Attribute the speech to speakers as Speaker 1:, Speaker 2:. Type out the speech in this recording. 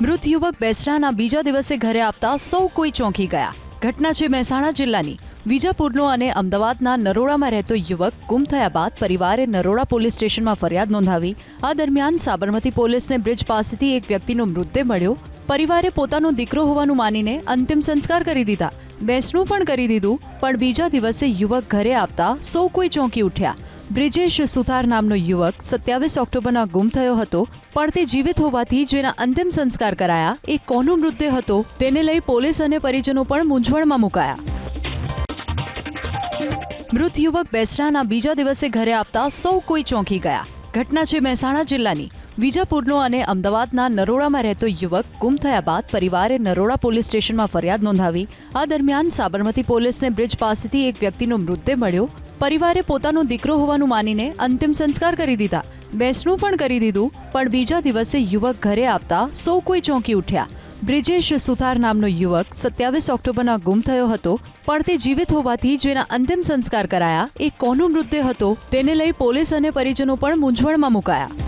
Speaker 1: મૃત યુવક બેસડાના બીજા દિવસે ઘરે આવતા સૌ કોઈ ચોંકી ગયા. ઘટના છે મહેસાણા જિલ્લાની. વિજાપુરનો અને અમદાવાદના નરોડામાં રહેતો યુવક ગુમ થયા બાદ પરિવારે નરોડા પોલીસ સ્ટેશનમાં ફરિયાદ નોંધાવી. આ દરમિયાન સાબરમતી પોલીસને બ્રિજ પાસેથી એક વ્યક્તિનો મૃતદેહ મળ્યો. પરિવારે પોતાનો દીકરો હોવાનું માનીને અંતિમ સંસ્કાર કરી દીધા. બેસણું પણ કરી દીધું, પણ બીજા દિવસે યુવક ઘરે આવતા સૌ કોઈ ચોંકી ઉઠ્યા. બ્રિજેશ સુથાર નામનો યુવક સત્યાવીસ ઓક્ટોબરના ગુમ થયો હતો, પણ તે જીવિત હોવાથી જેના અંતિમ સંસ્કાર કરાયા, એ કોનો મૃતદેહ હતો તેને લઈ પોલીસ અને પરિજનો પણ મૂંઝવણમાં મુકાયા. મૃત યુવક બેસરાના બીજા દિવસે ઘરે આવતા સૌ કોઈ ચોંકી ગયા. ઘટના છે મહેસાણા જિલ્લાની. વિજાપુરનો અને અમદાવાદના નરોડામાં રહેતો યુવક ગુમ થયા બાદ પરિવારે નરોડા પોલીસ સ્ટેશનમાં ફરિયાદ નોંધાવી. આ દરમિયાન સાબરમતી પોલીસને બ્રિજ પાસેથી એક વ્યક્તિનો મૃતદેહ મળ્યો. પરિવારે પોતાનો દીકરો હોવાનું માનીને અંતિમ સંસ્કાર કરી દીધા. બેસણું પણ કરી દીધું, પણ બીજા દિવસે યુવક ઘરે આવતા સૌ કોઈ ચોંકી ઉઠ્યા. બ્રિજેશ સુથાર નામનો યુવક સત્યાવીસ ઓક્ટોબરના ગુમ થયો હતો, પણ તે જીવિત હોવાથી જેના અંતિમ સંસ્કાર કરાયા. એ કોનો મૃતદેહ હતો, તેને લઈ પોલીસ અને પરિજનો પણ મૂંઝવણમાં મુકાયા.